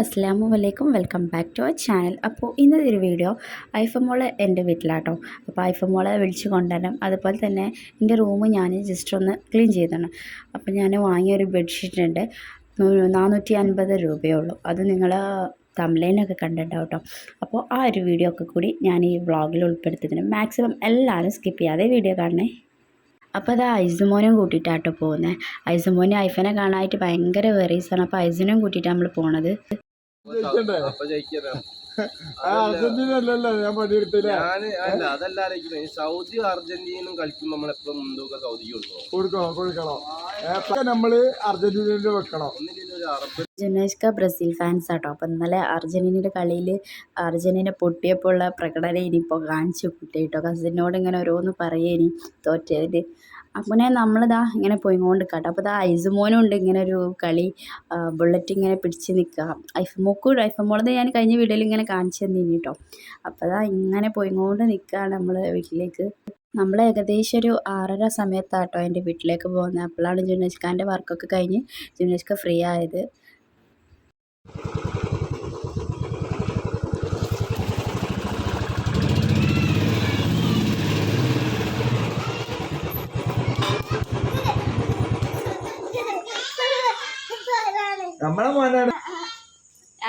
അസ്സാം വലൈക്കും welcome back to our channel. അപ്പോൾ ഇന്നത്തെ ഒരു വീഡിയോ. ഐഫമോൾ എന്റെ വീട്ടിലാട്ടോ. അപ്പോൾ ഐഫമോളെ വിളിച്ച് കൊണ്ടുവരണം. അതുപോലെ തന്നെ എന്റെ റൂം ഞാൻ ജസ്റ്റ് ഒന്ന് ക്ലീൻ ചെയ്തതാണ് അപ്പോൾ ഞാൻ വാങ്ങിയൊരു ബെഡ്ഷീറ്റ് ഉണ്ട്. നാനൂറ്റി അൻപത് രൂപയേ ഉള്ളൂ അത് നിങ്ങൾ തംലൈനൊക്കെ കണ്ടിട്ടുണ്ടാവും കേട്ടോ അപ്പോൾ ആ ഒരു വീഡിയോ ഒക്കെ കൂടി ഞാൻ ഈ വ്ളോഗിൽ ഉൾപ്പെടുത്തിയിട്ടുണ്ട് മാക്സിമം എല്ലാവരും സ്കിപ്പ് ചെയ്യാതെ വീഡിയോ കാണണേ. അപ്പോൾ അത് ഐസുമോനും കൂട്ടിയിട്ടാട്ടോ പോകുന്നത്. ഐസുമോനെ ഐഫനെ കാണാനായിട്ട് ഭയങ്കര വെറീസാണ് അപ്പോൾ ഐസിനും കൂട്ടിയിട്ടാണ് നമ്മൾ പോണത്. ജയിക്കണ്ടേ? അപ്പൊ അർജന്റീന അല്ലല്ലോ ഞാൻ പണിയെടുത്തില്ല? ഞാൻ അല്ല അതല്ല ആലോചിക്കുന്നത് ഈ സൗദി അർജന്റീനയും കളിക്കുമ്പോ നമ്മളെപ്പോ മുൻതൂക്കം സൗദിക്ക് കൊടുക്കണം കൊടുക്കണോ? നമ്മൾ അർജന്റീനയിൽ വെക്കണോ? ജനേഷ്ക ഒരു അറബ് ജുനൈസ്ക ബ്രസീൽ ഫാൻസ് ആട്ടോ. അപ്പം ഇന്നലെ അർജന്റീനയുടെ കളിയിൽ അർജന്റീന പൊട്ടിയപ്പോൾ ഉള്ള പ്രകടനം ഇനിയിപ്പോൾ കാണിച്ചു കുട്ടിയിട്ടോ കസിനോട് ഇങ്ങനെ ഓരോന്ന് പറയേനി. തോറ്റതിൽ അപ്പോൾ നമ്മളിതാ ഇങ്ങനെ പോയിക്കൊണ്ട് കേട്ടോ അപ്പോൾ ഇതാ ഐസുമോനും ഉണ്ട് ഇങ്ങനെ ഒരു കളി ബുള്ളറ്റ് ഇങ്ങനെ പിടിച്ച് നിൽക്കുക ഐഫമോക്കും ഐഫമോളത് ഞാൻ കഴിഞ്ഞ വീഡിയോയിൽ ഇങ്ങനെ കാണിച്ചു തന്നിരുന്നു കേട്ടോ അപ്പോൾ ഇതാ ഇങ്ങനെ പോയി പോയിക്കൊണ്ട് നിൽക്കുകയാണ് നമ്മൾ വീട്ടിലേക്ക്. നമ്മൾ ഏകദേശം ഒരു ആറര സമയത്താട്ടോ എന്റെ വീട്ടിലേക്ക് പോകുന്നത്. അപ്പോഴാണ് ജുനേഷ്കാന്റെ വർക്കൊക്കെ കഴിഞ്ഞ് ജുനേഷ്ക ഫ്രീ ആയത്. നമ്മളെ മോനാണ്.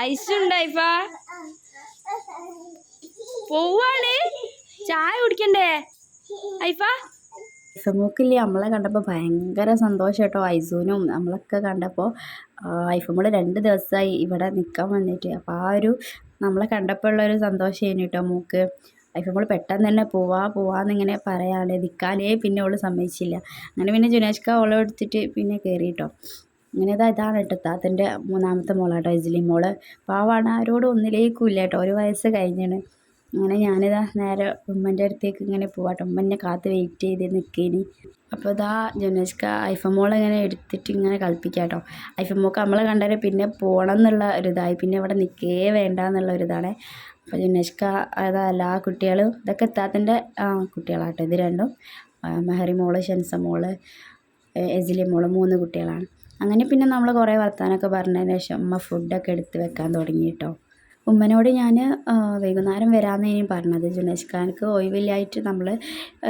ഐസുണ്ടൈഫ പോവാണ്. ചായ കുടിക്കണ്ടേ? ഐഫ. ഐഫമോക്കില്ലേ നമ്മളെ കണ്ടപ്പോൾ ഭയങ്കര സന്തോഷം കേട്ടോ ഐസൂനും നമ്മളൊക്കെ കണ്ടപ്പോൾ ഐഫമോൾ രണ്ട് ദിവസമായി ഇവിടെ നിൽക്കാൻ വന്നിട്ട്. അപ്പോൾ ആ ഒരു നമ്മളെ കണ്ടപ്പോൾ ഉള്ള ഒരു സന്തോഷമായിരുന്നു കേട്ടോ മൂക്ക്. ഐഫമോൾ പെട്ടെന്ന് തന്നെ പോവാ പോവാന്നിങ്ങനെ പറയാണ്ട് നിൽക്കാനേ പിന്നെ അവൾ സമ്മതിച്ചില്ല. അങ്ങനെ പിന്നെ ജുനേഷ്ക അവളെ എടുത്തിട്ട് പിന്നെ കയറി കേട്ടോ അങ്ങനെ ഇതാ ഇതാണ് കേട്ടോ താത്തന്റെ മൂന്നാമത്തെ മോളാട്ടോ ഇജ്ലി മോൾ. പാവാണ് ആരോടും ഒന്നിലേക്കും ഇല്ല കേട്ടോ ഒരു വയസ്സ് കഴിഞ്ഞാണ്. അങ്ങനെ ഞാനിതാ നേരെ ഉമ്മന്റെ അടുത്തേക്ക് ഇങ്ങനെ പോവാട്ടോ. ഉമ്മന്റെ കാത്ത് വെയിറ്റ് ചെയ്ത് നിൽക്കേനി അപ്പോൾ ഇതാ ജനസ്ക ഐഫമോൾ ഇങ്ങനെ എടുത്തിട്ട് ഇങ്ങനെ കളിപ്പിക്കാട്ടോ. ഐഫ മോക്ക് നമ്മളെ കണ്ടാൽ പിന്നെ പോകണം എന്നുള്ള ഒരിതായി പിന്നെ അവിടെ നിൽക്കേ വേണ്ട എന്നുള്ള ഒരിതാണ് അപ്പോൾ ജനേഷ്ക അതാ എല്ലാ കുട്ടികളും ഇതൊക്കെ താത്തന്റെ കുട്ടികളാട്ടോ. ഇത് രണ്ടും മെഹറി മോൾ ഷെൻസ മോൾ എസിലി മോൾ മൂന്ന് കുട്ടികളാണ്. അങ്ങനെ പിന്നെ നമ്മൾ കുറേ വർത്താനമൊക്കെ പറഞ്ഞതിന് ശേഷം ഉമ്മ ഫുഡൊക്കെ എടുത്ത് വെക്കാൻ തുടങ്ങി കേട്ടോ ഉമ്മനോട് ഞാൻ വൈകുന്നേരം വരാമെന്ന് ഇനി പറഞ്ഞത്. ജുനേഷ്ഖാനക്ക് ഒഴിവില്ലായിട്ട് നമ്മൾ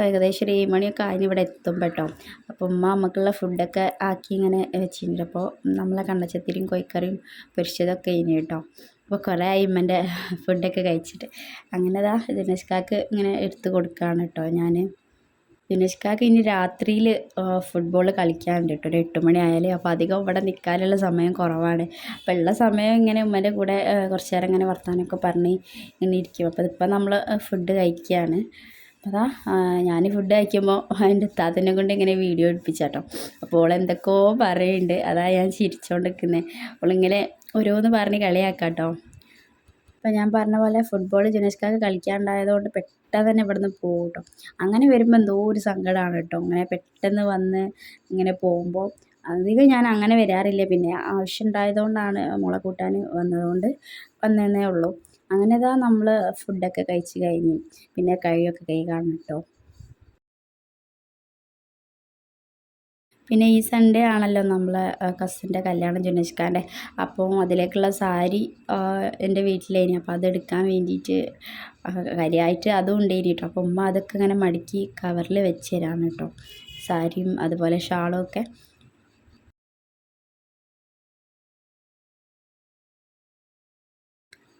ഏകദേശം ഒരു ഏഴ് മണിയൊക്കെ ആയി ഇവിടെ എത്തും കേട്ടോ. അപ്പോൾ ഉമ്മ നമുക്കുള്ള ഫുഡൊക്കെ ആക്കി ഇങ്ങനെ വെച്ചിട്ടുണ്ട്. അപ്പോൾ നമ്മളെ കണ്ണച്ചത്തിരിയും കോഴിക്കറിയും പൊരിച്ചതൊക്കെ ഇനി കേട്ടോ. അപ്പോൾ കുറേ ആയി ഉമ്മന്റെ ഫുഡൊക്കെ കഴിച്ചിട്ട്. അങ്ങനെ ദാ ജുനേഷ്ഖാക്ക് ഇങ്ങനെ എടുത്ത് കൊടുക്കുകയാണ് കേട്ടോ ഞാൻ ദിനേഷ്കാക്ക് ഇനി രാത്രിയിൽ ഫുട്ബോൾ കളിക്കാനുണ്ട് കേട്ടോ. ഒരു എട്ട് മണി അപ്പോൾ അധികം ഇവിടെ നിൽക്കാനുള്ള സമയം കുറവാണ്. അപ്പോൾ ഉള്ള സമയം ഇങ്ങനെ ഉമ്മന്റെ കൂടെ കുറച്ച് നേരം ഇങ്ങനെ വർത്താനമൊക്കെ പറഞ്ഞ് ഇങ്ങനെ ഇരിക്കും. അപ്പോൾ ഇതിപ്പോൾ നമ്മൾ ഫുഡ് കഴിക്കുകയാണ് അപ്പോൾ അതാ ഞാൻ ഫുഡ് കഴിക്കുമ്പോൾ എന്റെ താത്തനെ കൊണ്ട് ഇങ്ങനെ വീഡിയോ എടുപ്പിച്ചാട്ടോ അപ്പോൾ ഓൾ എന്തൊക്കെയോ പറയുന്നുണ്ട് അതാ ഞാൻ ചിരിച്ചുകൊണ്ട് നിൽക്കുന്നത് അവളിങ്ങനെ ഓരോന്ന് പറഞ്ഞ് കളിയാക്കാം അപ്പോൾ ഞാൻ പറഞ്ഞ പോലെ ഫുട്ബോൾ ജുനേഷ്കാക്ക് കളിക്കാനുണ്ടായതുകൊണ്ട് പെട്ടെന്ന് തന്നെ ഇവിടുന്ന് പോകും കേട്ടോ അങ്ങനെ വരുമ്പോൾ എന്തോ ഒരു സങ്കടമാണ് കേട്ടോ. അങ്ങനെ പെട്ടെന്ന് വന്ന് ഇങ്ങനെ പോകുമ്പോൾ അധികം ഞാൻ അങ്ങനെ വരാറില്ല. പിന്നെ ആവശ്യം ഉണ്ടായതുകൊണ്ടാണ് മുള കൂട്ടാൻ വന്നതുകൊണ്ട് വന്നതേ ഉള്ളൂ. അങ്ങനെ ഇതാ നമ്മൾ ഫുഡൊക്കെ കഴിച്ച് കഴിഞ്ഞ് പിന്നെ കഴിയൊക്കെ കൈകാണ് കേട്ടോ. പിന്നെ ഈ സൺഡേ ആണല്ലോ നമ്മളെ കസിന്റെ കല്യാണം ജുനേഷ്കാന്റെ അപ്പോൾ അതിലേക്കുള്ള സാരി എന്റെ വീട്ടിലേനി. അപ്പോൾ അതെടുക്കാൻ വേണ്ടിയിട്ട് കാര്യമായിട്ട് അതും ഉണ്ടേനി കേട്ടോ അപ്പോൾ ഉമ്മ അതൊക്കെ ഇങ്ങനെ മടക്കി കവറിൽ വെച്ച് തരാം കേട്ടോ സാരിയും അതുപോലെ ഷാളും ഒക്കെ.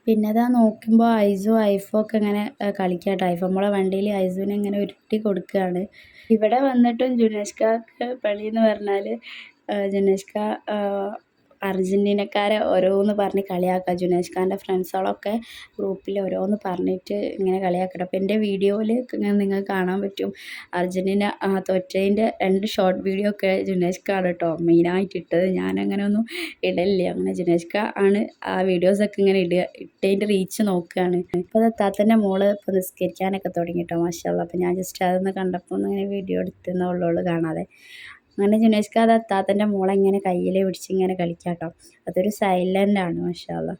പിന്നെ അതാ നോക്കുമ്പോൾ ഐസു ഐഫും ഒക്കെ ഇങ്ങനെ കളിക്കാട്ടോ. ഐഫ് നമ്മളെ വണ്ടിയിൽ ഐസുവിനെ ഇങ്ങനെ ഉരുട്ടി കൊടുക്കുകയാണ് ഇവിടെ വന്നിട്ടും ജുനേഷ്കാക്ക് പണി എന്ന് പറഞ്ഞാൽ ജുനേഷ്ക അർജന്റീനക്കാരെ ഓരോന്ന് പറഞ്ഞ് കളിയാക്കുക. ജുനേഷ് ഖാന്റെ ഫ്രണ്ട്സുകളൊക്കെ ഗ്രൂപ്പിൽ ഓരോന്ന് പറഞ്ഞിട്ട് ഇങ്ങനെ കളിയാക്കട്ടെ അപ്പോൾ എന്റെ വീഡിയോയിൽ നിങ്ങൾക്ക് കാണാൻ പറ്റും. അർജന്റീന തോറ്റതിന്റെ രണ്ട് ഷോർട്ട് വീഡിയോ ഒക്കെ ജുനേഷ് ഖാണ് കേട്ടോ മെയിനായിട്ട് ഇട്ടത്. ഞാൻ അങ്ങനെ ഒന്നും ഇടലില്ല. അങ്ങനെ ജുനേഷ് ഖാ ആണ് ആ വീഡിയോസൊക്കെ ഇങ്ങനെ ഇടുക ഇട്ടതിന്റെ റീച്ച് നോക്കുകയാണ് ഇപ്പോൾ താത്തന്റെ മോൾ ഇപ്പോൾ നിസ്കരിക്കാനൊക്കെ തുടങ്ങി കേട്ടോ മാഷാല്ല അപ്പോൾ ഞാൻ ജസ്റ്റ് അതൊന്ന് കണ്ടപ്പോൾ ഒന്ന് ഇങ്ങനെ വീഡിയോ എടുത്തെന്നുള്ളൂ കാണാതെ. അങ്ങനെ ജുനേഷ്ക്ക് അത് താത്തന്റെ മോളെ ഇങ്ങനെ കയ്യിൽ പിടിച്ച് ഇങ്ങനെ കളിക്കാട്ടോ. അതൊരു സൈലന്റാണ് മാഷാല്ല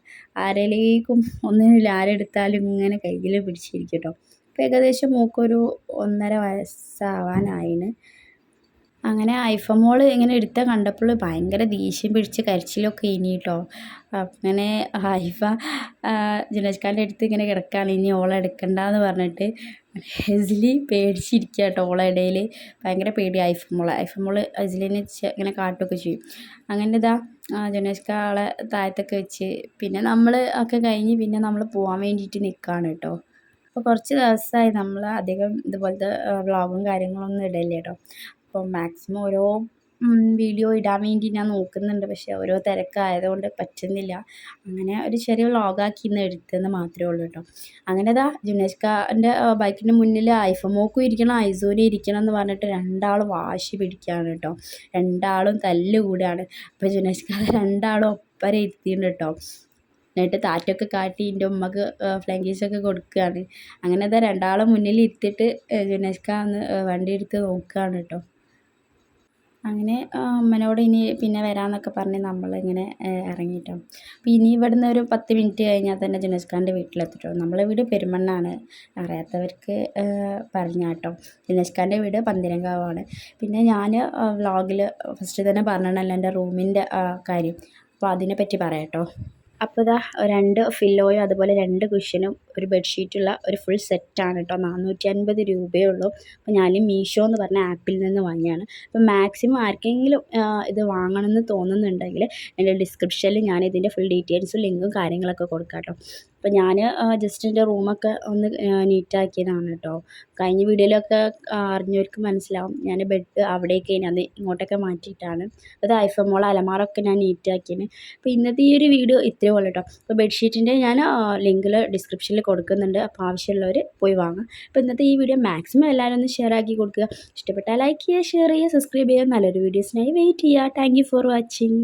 ആരേലേക്കും ഒന്നിനും ആരെടുത്താലും ഇങ്ങനെ കയ്യിൽ പിടിച്ചിരിക്കും കേട്ടോ ഇപ്പം ഏകദേശം മൂക്കൊരു ഒന്നര വയസ്സാവാനായിന്. അങ്ങനെ ഐഫമോൾ ഇങ്ങനെ എടുത്ത കണ്ടപ്പോൾ ഭയങ്കര ദേഷ്യം പിടിച്ച് കരച്ചിലൊക്കെ ഇനി കേട്ടോ അങ്ങനെ ഹൈഫ ജുനേഷ് അടുത്ത് ഇങ്ങനെ കിടക്കുകയാണ് ഇനി ഓളെ എടുക്കണ്ട എന്ന് പറഞ്ഞിട്ട് ഹെസ്ലി പേടിച്ചിരിക്കുക കേട്ടോ ഓളെ ഇടയിൽ ഭയങ്കര പേടി ഐഫമോളെ. ഐഫമോൾ ഹെസ്ലിനെ ഇങ്ങനെ കാട്ടുകയൊക്കെ ചെയ്യും. അങ്ങനെ ഇതാ ജുനേഷ് ആളെ താഴത്തൊക്കെ വെച്ച് പിന്നെ നമ്മൾ ഒക്കെ കഴിഞ്ഞ് പിന്നെ നമ്മൾ പോകാൻ വേണ്ടിയിട്ട് നിൽക്കുകയാണ് കേട്ടോ അപ്പോൾ കുറച്ച് ദിവസമായി നമ്മൾ അധികം ഇതുപോലത്തെ വ്ളോഗും കാര്യങ്ങളൊന്നും ഇടല്ലേ കേട്ടോ അപ്പോൾ മാക്സിമം ഓരോ വീഡിയോ ഇടാൻ വേണ്ടി ഞാൻ നോക്കുന്നുണ്ട്. പക്ഷേ ഓരോ തിരക്കായതുകൊണ്ട് പറ്റുന്നില്ല. അങ്ങനെ ഒരു ചെറിയ വ്ളോഗാക്കി ഇന്ന് എടുത്തെന്ന് മാത്രമേ ഉള്ളൂ കേട്ടോ. അങ്ങനെ ദാ ജുനേഷ് ഖാന്റെ ബൈക്കിന്റെ മുന്നിൽ ഐഫമോക്കും ഇരിക്കണം ഐസോനും ഇരിക്കണം എന്ന് പറഞ്ഞിട്ട് രണ്ടാളും വാശി പിടിക്കുകയാണ് കേട്ടോ. രണ്ടാളും തല്ലുകൂടാണ് അപ്പോൾ ജുനേഷ്കാർ രണ്ടാളും ഒപ്പരം ഇരുത്തിയിട്ടുണ്ട് കേട്ടോ. എന്നിട്ട് താറ്റൊക്കെ കാട്ടി എന്റെ ഉമ്മക്ക് ഫ്ലൈങ് കേസൊക്കെ കൊടുക്കുകയാണ്. അങ്ങനെ അതാ രണ്ടാളെ മുന്നിൽ ഇരുത്തിയിട്ട് ജുനേഷ് ഒന്ന് വണ്ടി എടുത്ത് നോക്കുകയാണ് കേട്ടോ. അങ്ങനെ അമ്മനോട് ഇനി പിന്നെ വരാമെന്നൊക്കെ പറഞ്ഞ് നമ്മളിങ്ങനെ ഇറങ്ങിയിട്ടോ അപ്പോൾ ഇനി ഇവിടുന്ന് ഒരു പത്ത് മിനിറ്റ് കഴിഞ്ഞാൽ തന്നെ ജുനേഷ് ഖാന്റെ വീട്ടിലെത്തിട്ടോ. നമ്മളെ വീട് പെരുമണ്ണാണ്. അറിയാത്തവർക്ക് പറഞ്ഞാട്ടോ. ജുനേഷ് ഖാന്റെ വീട് പന്തിരങ്കാവാണ്. പിന്നെ ഞാൻ വ്ളോഗിൽ ഫസ്റ്റ് തന്നെ പറഞ്ഞിട്ടുണ്ടല്ലോ എന്റെ റൂമിന്റെ കാര്യം. അപ്പോൾ അതിനെപ്പറ്റി പറയാം കേട്ടോ അപ്പോൾ ഇതാ രണ്ട് ഫില്ലോയും അതുപോലെ രണ്ട് കുഷ്യനും ഒരു ബെഡ്ഷീറ്റുള്ള ഒരു ഫുൾ സെറ്റാണ് കേട്ടോ നാനൂറ്റി അൻപത് രൂപയേ ഉള്ളൂ. അപ്പോൾ ഞാൻ മീഷോ എന്ന് പറഞ്ഞ ആപ്പിൽ നിന്ന് വാങ്ങിയാണ്. അപ്പോൾ മാക്സിമം ആർക്കെങ്കിലും ഇത് വാങ്ങണമെന്ന് തോന്നുന്നുണ്ടെങ്കിൽ എന്റെ ഡിസ്ക്രിപ്ഷനിൽ ഞാൻ ഇതിന്റെ ഫുൾ ഡീറ്റെയിൽസും ലിങ്കും കാര്യങ്ങളൊക്കെ കൊടുക്കാം കേട്ടോ അപ്പോൾ ഞാൻ ജസ്റ്റ് എന്റെ റൂമൊക്കെ ഒന്ന് നീറ്റാക്കിയതാണ് കേട്ടോ കഴിഞ്ഞ വീഡിയോയിലൊക്കെ അറിഞ്ഞവർക്ക് മനസ്സിലാവും. ഞാൻ ബെഡ് അവിടേക്ക് അത് ഇങ്ങോട്ടൊക്കെ മാറ്റിയിട്ടാണ്. അത് ഐഫമോൾ അലമാറൊക്കെ ഞാൻ നീറ്റാക്കിയത് അപ്പോൾ ഇന്നത്തെ ഈ ഒരു വീഡിയോ ഇത്രയേ ഉള്ളൂ കേട്ടോ അപ്പോൾ ബെഡ്ഷീറ്റിന്റെ ഞാൻ ലിങ്കിൽ ഡിസ്ക്രിപ്ഷനിൽ കൊടുക്കുന്നുണ്ട്. അപ്പോൾ ആവശ്യമുള്ളവർ പോയി വാങ്ങുക അപ്പോൾ ഇന്നത്തെ ഈ വീഡിയോ മാക്സിമം എല്ലാവരും ഒന്ന് ഷെയർ ആക്കി കൊടുക്കുക. ഇഷ്ടപ്പെട്ടാൽ ലൈക്ക് ചെയ്യുക ഷെയർ ചെയ്യുക സബ്സ്ക്രൈബ് ചെയ്യുക. നല്ലൊരു വീഡിയോസിനായി വെയിറ്റ് ചെയ്യുക. Thank for watching